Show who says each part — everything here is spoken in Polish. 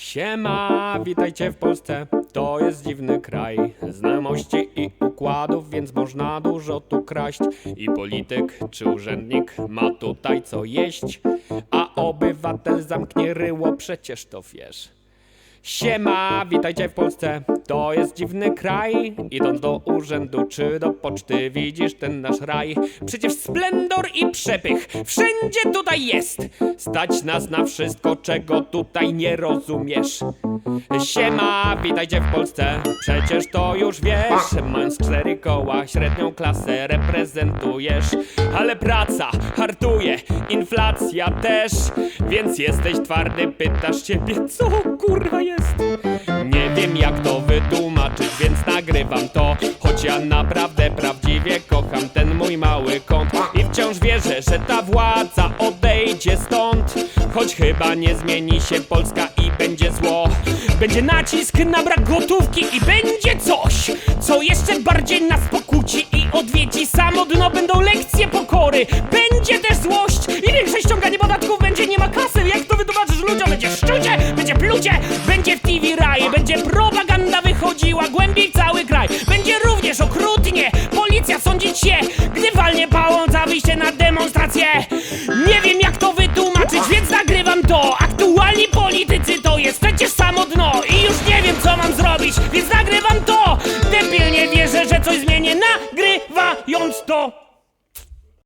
Speaker 1: Siema, witajcie w Polsce, to jest dziwny kraj Znajomości i układów, więc można dużo tu kraść. I polityk czy urzędnik ma tutaj co jeść? A obywatel zamknie ryło, przecież to wiesz Siema, witajcie w Polsce, to jest dziwny kraj. Idąc do urzędu czy do poczty widzisz ten nasz raj? Przecież splendor i przepych wszędzie tutaj jest. Stać nas na wszystko, czego tutaj nie rozumiesz. Siema, witajcie w Polsce, przecież to już wiesz Mając cztery koła, średnią klasę reprezentujesz. Ale praca inflacja też Więc jesteś twardy, pytasz siebie, co kurwa jest? Nie wiem jak to wytłumaczyć, więc nagrywam to. Choć ja naprawdę prawdziwie kocham ten mój mały kąt. I wciąż wierzę, że ta władza odejdzie stąd. Choć chyba nie zmieni się Polska i będzie zło. Będzie nacisk na brak gotówki i będzie coś Co jeszcze bardziej nas pokłóci odwiedzi samo dno Będą lekcje pokory, będzie też złość. I większe ściąganie podatków będzie nie ma kasy. Jak to wytłumaczysz ludziom? Będzie szczucie, będzie plucie Będzie w TV raje, będzie propaganda wychodziła Głębiej cały kraj, będzie również okrutnie. Policja sądzić się, gdy walnie pałą za wyjście na demonstrację. Nie wiem jak to wytłumaczyć, więc nagrywam to. Aktualni politycy to jest przecież samo dno. I już nie wiem co mam zrobić, więc nagrywam to. Debilnie wierzę, że coś zmienię Nagrywając to